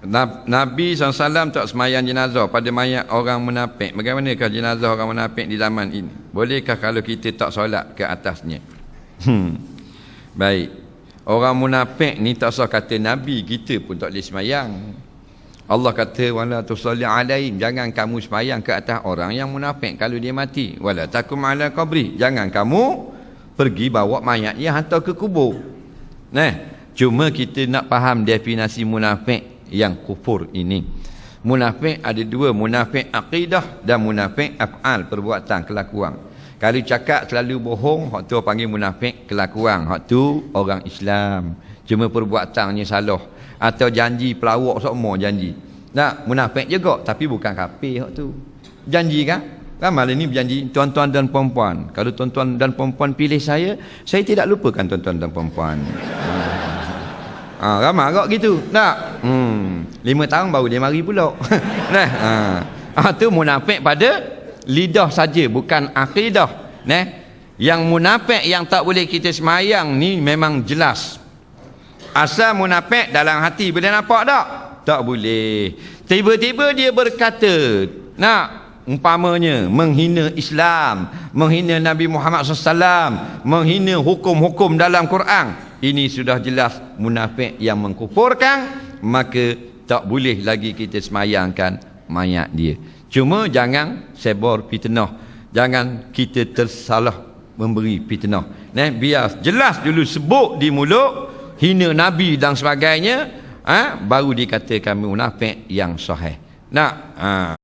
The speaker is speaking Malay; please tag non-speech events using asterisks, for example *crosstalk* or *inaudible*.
Nab- Nabi SAW tak semayang jenazah pada mayat orang munafik. Bagaimanakah jenazah orang munafik di zaman ini? Bolehkah kalau kita tak solat ke atasnya? Hmm. Baik. Orang munafik ni tak usah kata Nabi, kita pun tak boleh semayang. Allah kata wala tusalli alaihim jangan kamu semayang ke atas orang yang munafik kalau dia mati wala takum ala qabri jangan kamu pergi bawa mayatnya hantar ke kubur nah cuma kita nak faham definisi munafik yang kufur ini. Munafik ada dua munafik akidah dan munafik af'al perbuatan kelakuan. Kalau cakap selalu bohong hak tu panggil munafik kelakuan. Hak tu orang Islam. Cuma perbuatannya salah. Atau janji pelawak semua janji. Nak munafik juga tapi bukan kafir hak tu. Janji kan? Ramai ini berjanji tuan-tuan dan puan-puan. Kalau tuan-tuan dan puan-puan pilih saya, saya tidak lupakan tuan-tuan dan puan-puan. Ha, ramai agak gitu. Tak? Hmm. Lima tahun baru dia mari pula. *laughs* nah, ha. ha. tu munafik pada lidah saja, bukan akidah. Nah, yang munafik yang tak boleh kita semayang ni memang jelas. Asal munafik dalam hati boleh nampak tak? Tak boleh. Tiba-tiba dia berkata, nak umpamanya menghina Islam, menghina Nabi Muhammad SAW, menghina hukum-hukum dalam Quran. Ini sudah jelas munafik yang mengkufurkan, maka tak boleh lagi kita semayangkan mayat dia. Cuma jangan sebor fitnah. Jangan kita tersalah memberi fitnah. Nah, biar jelas dulu sebut di mulut hina Nabi dan sebagainya, ha? baru dikatakan munafik yang sahih. Nak? Ha.